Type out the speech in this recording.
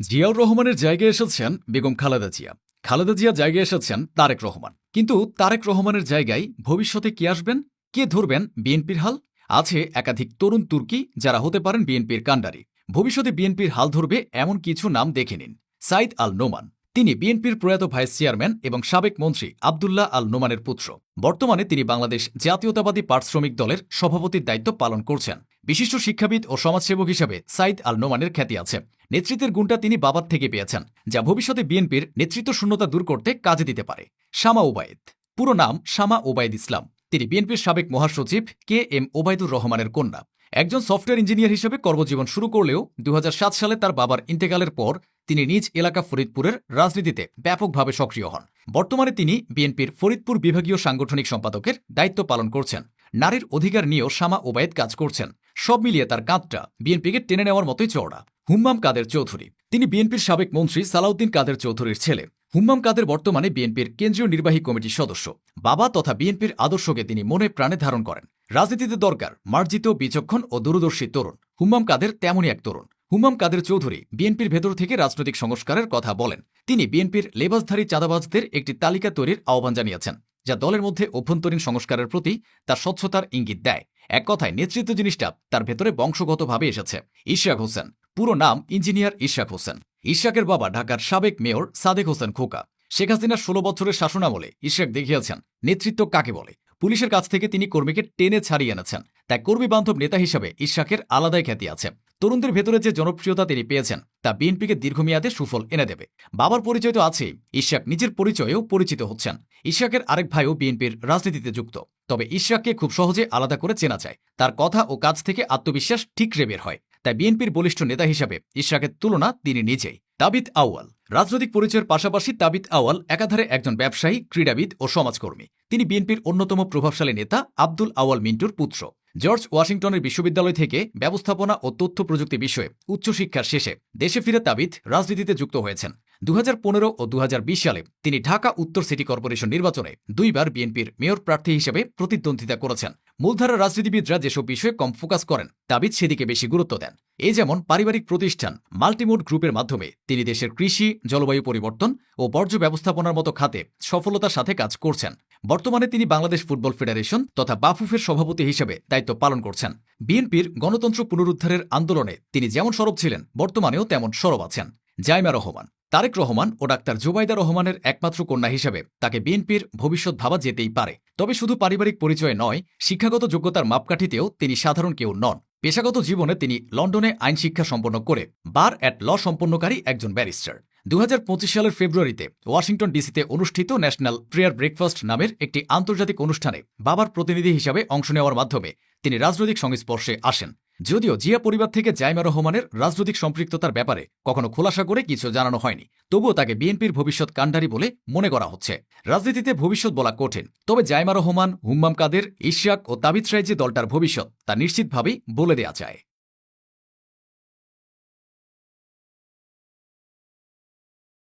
জিয়াউর রহমানের জায়গায় এসেছেন বেগম খালেদা জিয়া। খালেদা জিয়া জায়গায় এসেছেন তারেক রহমান। কিন্তু তারেক রহমানের জায়গায় ভবিষ্যতে কে আসবেন, কে ধরবেন বিএনপির হাল? আছে একাধিক তরুণ তুর্কি যারা হতে পারেন বিএনপির কাণ্ডারি। ভবিষ্যতে বিএনপির হাল ধরবে এমন কিছু নাম দেখে নিন। সাইদ আল নোমান। তিনি বিএনপির প্রয়াত ভাইস চেয়ারম্যান এবং সাবেক মন্ত্রী আবদুল্লাহ আল নোমানের পুত্র। বর্তমানে তিনি বাংলাদেশ জাতীয়তাবাদী পাট শ্রমিক দলের সভাপতির দায়িত্ব পালন করছেন। বিশিষ্ট শিক্ষাবিদ ও সমাজসেবক হিসেবে সাইদ আল নোমানের খ্যাতি আছে। নেতৃত্বের গুণটা তিনি বাবার থেকে পেয়েছেন, যা ভবিষ্যতে বিএনপির নেতৃত্ব শূন্যতা দূর করতে কাজে দিতে পারে। শামা ওবায়েদ। পুরো নাম শামা ওবায়দ ইসলাম। তিনি বিএনপির সাবেক মহাসচিব কে এম ওবায়দুর রহমানের কন্যা। একজন সফটওয়্যার ইঞ্জিনিয়ার হিসেবে কর্মজীবন শুরু করলেও দু হাজার সাত সালে তার বাবার ইন্তেকালের পর তিনি নিজ এলাকা ফরিদপুরের রাজনীতিতে ব্যাপকভাবে সক্রিয় হন। বর্তমানে তিনি বিএনপির ফরিদপুর বিভাগীয় সাংগঠনিক সম্পাদকের দায়িত্ব পালন করছেন। নারীর অধিকার নিয়েও শামা ওবায়েদ কাজ করছেন। সব মিলিয়ে তার কাঁধটা বিএনপিকে টেনে নেওয়ার মতোই চওড়া। হুম্মাম কাদের চৌধুরী। তিনি বিএনপির সাবেক মন্ত্রী সালাউদ্দিন কাদের চৌধুরীর ছেলে। হুম্মাম কাদের বর্তমানে বিএনপির কেন্দ্রীয় নির্বাহী কমিটির সদস্য। বাবা তথা বিএনপির আদর্শকে তিনি মনে প্রাণে ধারণ করেন। রাজনীতিতে দরকার মার্জিত, বিচক্ষণ ও দূরদর্শী তরুণ। হুম্মাম কাদের তেমনই এক তরুণ। হুম্মাম কাদের চৌধুরী বিএনপির ভেতর থেকে রাজনৈতিক সংস্কারের কথা বলেন। তিনি বিএনপির লেবাসধারী চাঁদাবাজদের একটি তালিকা তৈরির আহ্বান জানিয়েছেন, যা দলের মধ্যে অভ্যন্তরীণ সংস্কারের প্রতি তার স্বচ্ছতার ইঙ্গিত দেয়। এক কথায় নেতৃত্ব জিনিসটা তার ভেতরে বংশগতভাবে এসেছে। ইশাক হোসেন, পুরো নাম ইঞ্জিনিয়ার ইশাক হোসেন। ইশাকের বাবা ঢাকার সাবেক মেয়র সাদেক হোসেন খোকা। শেখ হাসিনার ষোলো বছরের শাসনামলে ইশাক দেখিয়েছেন, নেতৃত্ব কাকে বলে? পুলিশের কাছ থেকে তিনি কর্মীকে টেনে ছাড়িয়ে এনেছেন। তাই কর্মী বান্ধব নেতা হিসাবে ইশাকের আলাদাই খ্যাতি আছে। তরুণদের ভেতরে যে জনপ্রিয়তা তিনি পেয়েছেন, তা বিএনপিকে দীর্ঘমেয়াদে সুফল এনে দেবে। বাবার পরিচয় তো আছেই, ইশাক নিজের পরিচয়েও পরিচিত হচ্ছেন। ইশাকের আরেক ভাইও বিএনপির রাজনীতিতে যুক্ত। তবে ইশাককে খুব সহজে আলাদা করে চেনা যায়। তার কথা ও কাজ থেকে আত্মবিশ্বাস ঠিকরে বের হয়। তাই বিএনপির বলিষ্ঠ নেতা হিসাবে ইশাকের তুলনা তিনি নিজেই। তাবিত আউয়াল। রাজনৈতিক পরিচয়ের পাশাপাশি তাবিত আওয়াল একাধারে একজন ব্যবসায়ী, ক্রীড়াবিদ ও সমাজকর্মী। তিনি বিএনপির অন্যতম প্রভাবশালী নেতা আব্দুল আওয়াল মিন্টুর পুত্র। জর্জ ওয়াশিংটনের বিশ্ববিদ্যালয় থেকে ব্যবস্থাপনা ও তথ্য প্রযুক্তি বিষয়ে উচ্চশিক্ষার শেষে দেশে ফিরে তাবিত রাজনীতিতে যুক্ত হয়েছেন। দু হাজার পনেরো ও দু হাজার বিশ সালে তিনি ঢাকা উত্তর সিটি কর্পোরেশন নির্বাচনে দুইবার বিএনপির মেয়র প্রার্থী হিসেবে প্রতিদ্বন্দ্বিতা করেছেন। মূলধারা রাজনীতিবিদরা যেসব বিষয়ে কম ফোকাস করেন তাবিদ সেদিকে বেশি গুরুত্ব দেন। এ যেমন পারিবারিক প্রতিষ্ঠান মাল্টিমোড গ্রুপের মাধ্যমে তিনি দেশের কৃষি, জলবায়ু পরিবর্তন ও বর্জ্য ব্যবস্থাপনার মতো খাতে সফলতার সাথে কাজ করছেন। বর্তমানে তিনি বাংলাদেশ ফুটবল ফেডারেশন তথা বাফুফের সভাপতি হিসেবে দায়িত্ব পালন করছেন। বিএনপির গণতন্ত্র পুনরুদ্ধারের আন্দোলনে তিনি যেমন সরব ছিলেন, বর্তমানেও তেমন সরব আছেন। জাইমা রহমান তারেক রহমান ও ডাক্তার জুবাইদা রহমানের একমাত্র কন্যা হিসেবে তাকে বিএনপির ভবিষ্যৎ ভাবা যেতেই পারে। তবে শুধু পারিবারিক পরিচয় নয়, শিক্ষাগত যোগ্যতার মাপকাঠিতেও তিনি সাধারণ কেউ নন। পেশাগত জীবনে তিনি লন্ডনে আইন শিক্ষা সম্পন্ন করে বার অ্যাট ল সম্পন্নকারী একজন ব্যারিস্টার। দু হাজার পঁচিশ সালের ফেব্রুয়ারিতে ওয়াশিংটন ডিসিতে অনুষ্ঠিত ন্যাশনাল প্রেয়ার ব্রেকফাস্ট নামের একটি আন্তর্জাতিক অনুষ্ঠানে বাবার প্রতিনিধি হিসাবে অংশ নেওয়ার মাধ্যমে তিনি রাজনৈতিক সংস্পর্শে আসেন। যদিও জিয়া পরিবার থেকে জাইমা রহমানের রাজনৈতিক সম্পৃক্ততার ব্যাপারে কখনো খোলাসা করে কিছু জানানো হয়নি। তবুও তাকে বিএনপির ভবিষ্যৎ কাণ্ডারি বলে মনে করা হচ্ছে। রাজনীতিতে ভবিষ্যৎ বলা কঠিন, তবে জাইমা রহমান, হুম্মাম কাদের, ইশাক ও তাবিদ রায় যে দলটার ভবিষ্যৎ, তা নিশ্চিতভাবেই বলে দেয়া যায়।